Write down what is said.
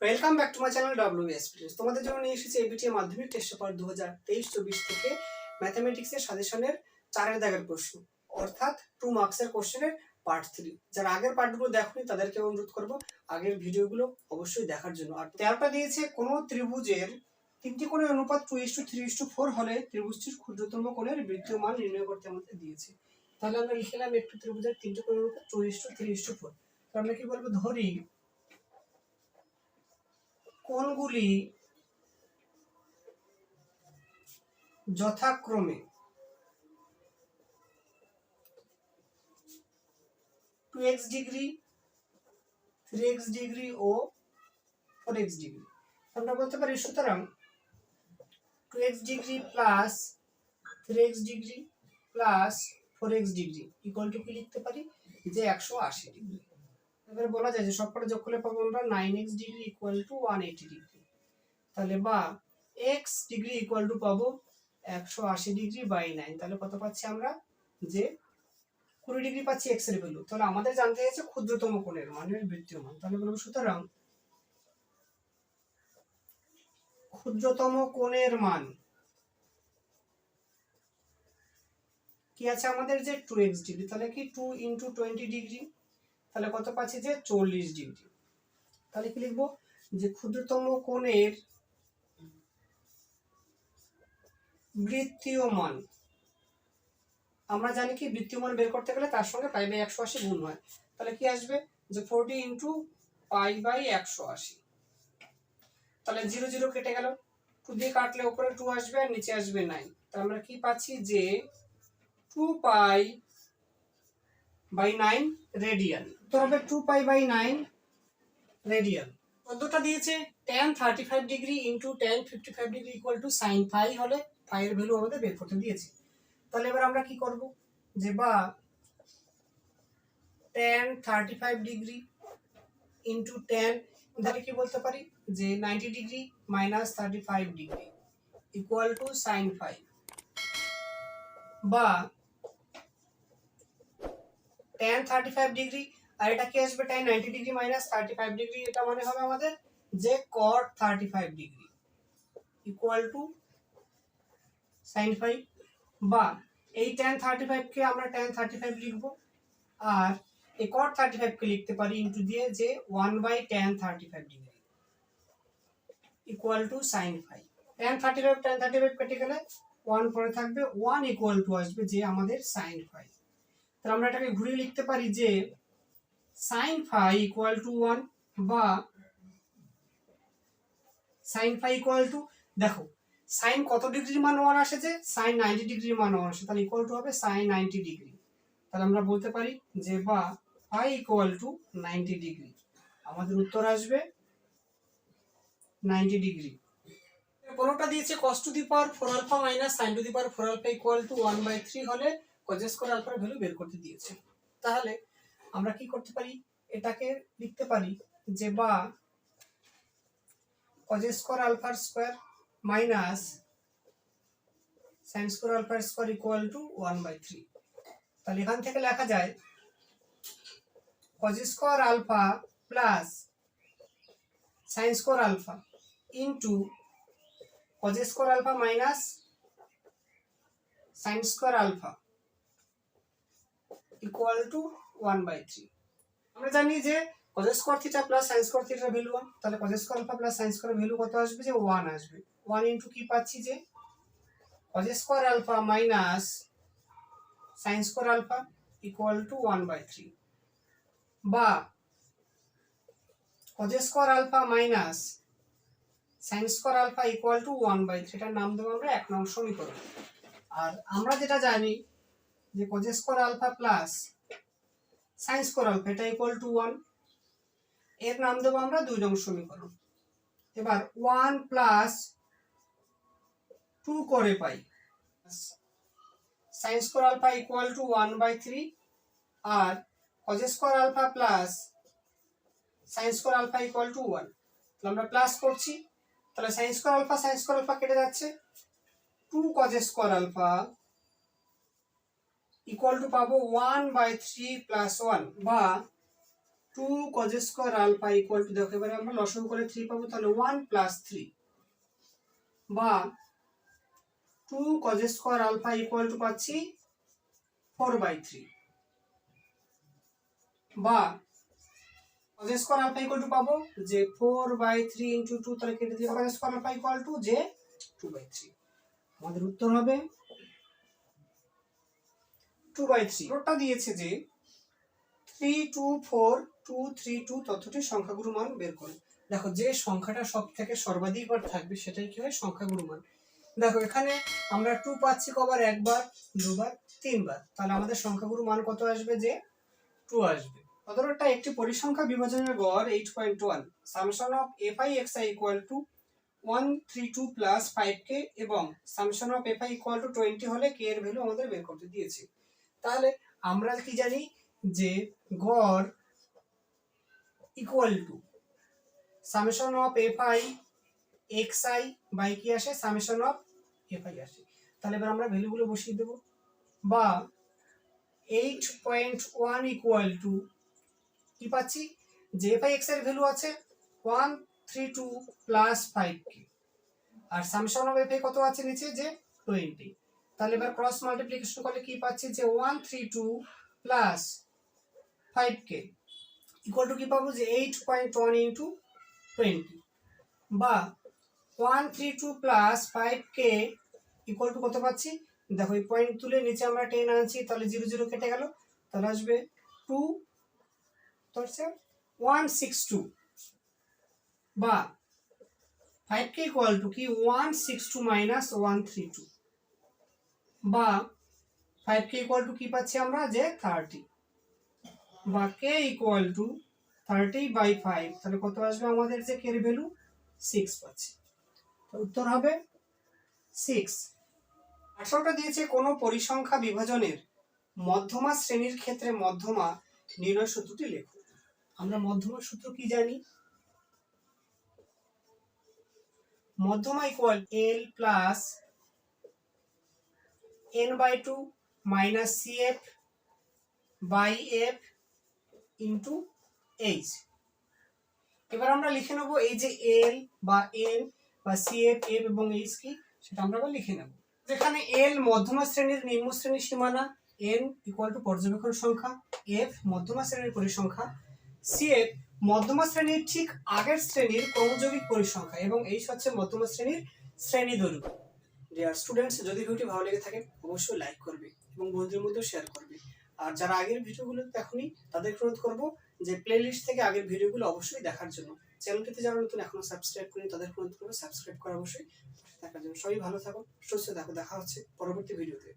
Welcome back to my channel W experience তোমাদের জন্য নিয়ে এসেছি এবিটি এর মাধ্যমিক টেস্ট পেপার দু হাজার তেইশ, চব্বিশ থেকে ম্যাথামেটিক্সের সাজেশনের চারের দাগের প্রশ্ন, অর্থাৎ টু মার্কসের কোশ্চেনের পার্ট থ্রি যারা আগের পার্টগুলো দেখোনি, তাদেরকে অনুরোধ করব আগের ভিডিওগুলো অবশ্যই দেখার জন্য। আর তেরোটা দিয়েছে কোনো ত্রিভুজের তিনটি কোণের অনুপাত two is to three is to four হলে ত্রিভুজটির ক্ষুদ্রতম কোণের বৃত্তীয় মান নির্ণয় করতে আমাদের দিয়েছে। তাহলে আমরা লিখলাম একটু ত্রিভুজের তিনটি কোণের অনুপাত two is to three is to four আমরা কি বলব? ধরি কোণগুলি যথাক্রমে two x degree three x degree ও ফোর এক্স ডিগ্রি আমরা বলতে পারি, সুতরাং two x degree plus three x degree plus four x degree equal to কি লিখতে পারি? যে একশো আশি ডিগ্রি এবার বলা যায় যে সবকটা যোগ করলে পাবো আমরা nine x degree equal to one eighty degree তাহলে বা এক্স ডিগ্রি ইকুয়াল টু পাবো একশো আশি ডিগ্রি বাই নাইন তাহলে কত পাচ্ছি আমরা? যে কুড়ি ডিগ্রি পাচ্ছি এক্সের ভ্যালু তাহলে আমাদের জানতে চাইছে ক্ষুদ্রতম কোণের মানের বৃত্তীয় মান তাহলে বলব সুতরাং ক্ষুদ্রতম কোণের মান কি আছে আমাদের? যে টু এক্স ডিগ্রি তাহলে কি টু ইন্টু টোয়েন্টি ডিগ্রি তাহলে কত পাচ্ছি যে চল্লিশ ডিগ্রি। তাহলে কি লিখব? যে ক্ষুদ্রতম কোণের বৃত্তীয় মান আমরা জানি কি বৃত্তীয় মান বের করতে গেলে তার সঙ্গে পাই বাই একশো আশি গুণ হয়। তাহলে কি আসবে? যে ফোরটি ইন্টু পাই বাই একশো আশি। তাহলে জিরো জিরো কেটে গেল। টু দিয়ে কাটলে উপরে টু আসবে আর নিচে আসবে নাইন। তাহলে আমরা কি পাচ্ছি যে two pi by nine radian তো হবে two pi by nine radian চোদ্দটা দিয়েছে ten thirty five degree into ten fifty five degree equal to sine phi হলে ফাই এর ভ্যালু আমাদের বের করতে দিয়েছে। তাহলে এবার আমরা কি করব? যে বা tan thirty five degree into tan তাহলে কি বলতে পারি? যে ninety degree minus thirty five degree equal to sine five বা টেন থার্টি ফাইভ ডিগ্রি আর এটা কি আসবে tan ninety degree minus thirty five degree এটা মানে হবে আমাদের যে cot thirty five degree equal to sine five বা এই টেন থার্টি ফাইভকে আমরা টেন থার্টি ফাইভ লিখব আর এই কট থার্টি ফাইভকে লিখতে পারি ইন্টু দিয়ে যে one by tan thirty five degree equal to sine five tan thirty five tan thirty five কেটে গেলে ওয়ান পরে থাকবে ওয়ান ইকুয়াল টু আসবে যে আমাদের সাইন ফাইভ তাহলে আমরা এটাকে ঘুরিয়ে লিখতে পারি যে sine phi equal to one বা সাইন ফাই ইকুয়াল টু দেখো সাইন কত ডিগ্রির মান ওয়ান আসেছে? সাইন নাইনটি ডিগ্রির মান ওয়ান আসে তাহলে ইকুয়াল টু হবে সাইন নাইনটি ডিগ্রি। তাহলে আমরা বলতে পারি যে বা phi equal to ninety degree. আমাদের উত্তর আসবে নাইনটি ডিগ্রি। পনেরোটা দিয়েছে? Cos to the power four alpha minus sine to the power four alpha equal to one by three হলে কজ স্কোয়ার আলফার ভ্যালু বের করতে দিয়েছে। তাহলে আমরা কি করতে পারি? এটাকে লিখতে পারি যে বা কজ স্কোয়ার আলফার স্কোয়ার মাইনাস সাইন স্কোয়ার আলফার square equal to one by three তাহলে এখান থেকে লেখা যায় cos square alpha plus sine square alpha into cos square alpha minus sine square alpha equal to one by three আমরা জানি যে cos square theta plus sine square থিটার value one তাহলে cos alpha plus sine square value কত আসবে? যে one আসবে। One into কি পাচ্ছি যে? Cos alpha minus sine square alpha equal to one by three বা cos alpha minus sine square alpha equal to one by three এটার নাম দেবো আমরা এক নং সমীকরণ। আর আমরা যেটা জানি যে cos square alpha plus sine square alpha এটা ইকুয়াল টু ওয়ানের নাম দেবো আমরা দুই নং সমীকরণ। এবার ওয়ান প্লাস টু করে পাই। Sine square alpha equal to one by three R cos square alpha plus sine square alpha equal to one তাহলে আমরা প্লাস করছি। তাহলে sine square alpha sine square alpha কেটে যাচ্ছে। Two cos square alpha equal to পাবো one by three plus one বা two cos square alpha equal to দেখো, এবারে আমরা লসগু করে থ্রি পাবো, তাহলে ওয়ান প্লাস থ্রি বা two cos square alpha equal to পাচ্ছি ফোর বাই থ্রি বা cos square alpha equal to পাবো যে four by three into two তাহলে কেটে দিয়ে cos square alpha equal to যে টু বাই থ্রি আমাদের উত্তর হবে টু বাই থ্রি উত্তরটা দিয়েছে যে three two four two three two তথ্যটির সংখ্যাগুরু মান বের করো। দেখো, যে সংখ্যাটা সব থেকে সর্বাধিক বার থাকবে সেটাই কি হয়? সংখ্যাগুরু মান। দেখো, এখানে আমরা টু পাচ্ছি কবার, একবার, দুবার, তিনবার। তাহলে আমাদের সংখ্যাগুরু মান কত আসবে যে টু আসবে। অতটা একটি পরিসংখ্যা বিভাজনের গড় eight point one summation of f i x i equal to one three two plus five k এবং summation of f i equal to twenty হলে কে এর ভ্যালু আমাদের বের করতে দিয়েছে। তাহলে আমরা কি জানি যে গড় equal to summation of f i x i by কি আসে? সামেশন অফ এফ আই আসে। তাহলে এবার আমরা ভ্যালুগুলো বসিয়ে দেব। বা eight point one equal to কি পাচ্ছি? যে এফ আই এক্সের ভ্যালু আছে one three two plus five k R summation of f i কত আছে নিচে? যে টোয়েন্টি তাহলে এবার ক্রস মাল্টিপ্লিকেশন করলে কি পাচ্ছি যে one three two plus five k equal to কি পাবো যে eight point one into twenty বা one three two plus five k equal to কত পাচ্ছি? দেখো এই পয়েন্ট তুলে নিচে আমরা টেন আনছি, তাহলে জিরো জিরো কেটে গেল। তাহলে আসবে টু হচ্ছে ওয়ান সিক্স টু বা ফাইভ কে ইকুয়াল টু কি? One six two minus one three two বা ফাইভ কে ইকুয়াল টু কি পাচ্ছি আমরা? যে থার্টি বা k equal to thirty by five তাহলে কত আসবে আমাদের যে কের ভ্যালু সিক্স পাচ্ছি। উত্তর হবে সিক্স আঠারোটা দিয়েছে কোনো পরিসংখ্যা বিভাজনের মধ্যমা শ্রেণির ক্ষেত্রে মধ্যমা নির্ণয় সূত্রটি লেখো। আমরা মধ্যমা সূত্র কি জানি? মধ্যমা equal L plus N by two minus C F by F into H এবার আমরা লিখে নেব এই যে এল বা এন বা সি এফ এবং এইচ কি, সেটা আমরা আবার লিখে নেব। যেখানে এল মধ্যমা শ্রেণির নিম্ন শ্রেণির সীমানা এন ইকুয়াল টু পর্যবেক্ষণ সংখ্যা এফ মধ্যমা শ্রেণির পরিসংখ্যা সি এফ মধ্যমা শ্রেণির ঠিক আগের শ্রেণির ক্রমযৌগিক পরিসংখ্যা এবং এইচ হচ্ছে মধ্যমা শ্রেণির শ্রেণি দৈর্ঘ্য ডিয়ার স্টুডেন্টস যদি ভিডিওটি ভালো লেগে থাকে, অবশ্যই লাইক করবে এবং বন্ধুদের মধ্যেও শেয়ার করবে। আর যারা আগের ভিডিওগুলো দেখনি, তাদের অনুরোধ করব যে প্লে লিস্ট থেকে আগের ভিডিওগুলো অবশ্যই দেখার জন্য। চ্যানেলটিতে যারা নতুন, এখনও সাবস্ক্রাইব করেনি, তাদের অনুরোধ করব সাবস্ক্রাইব করা অবশ্যই দেখার জন্য। সবাই ভালো থাকো, সুস্থ থাকো, দেখা হচ্ছে পরবর্তী ভিডিওতে।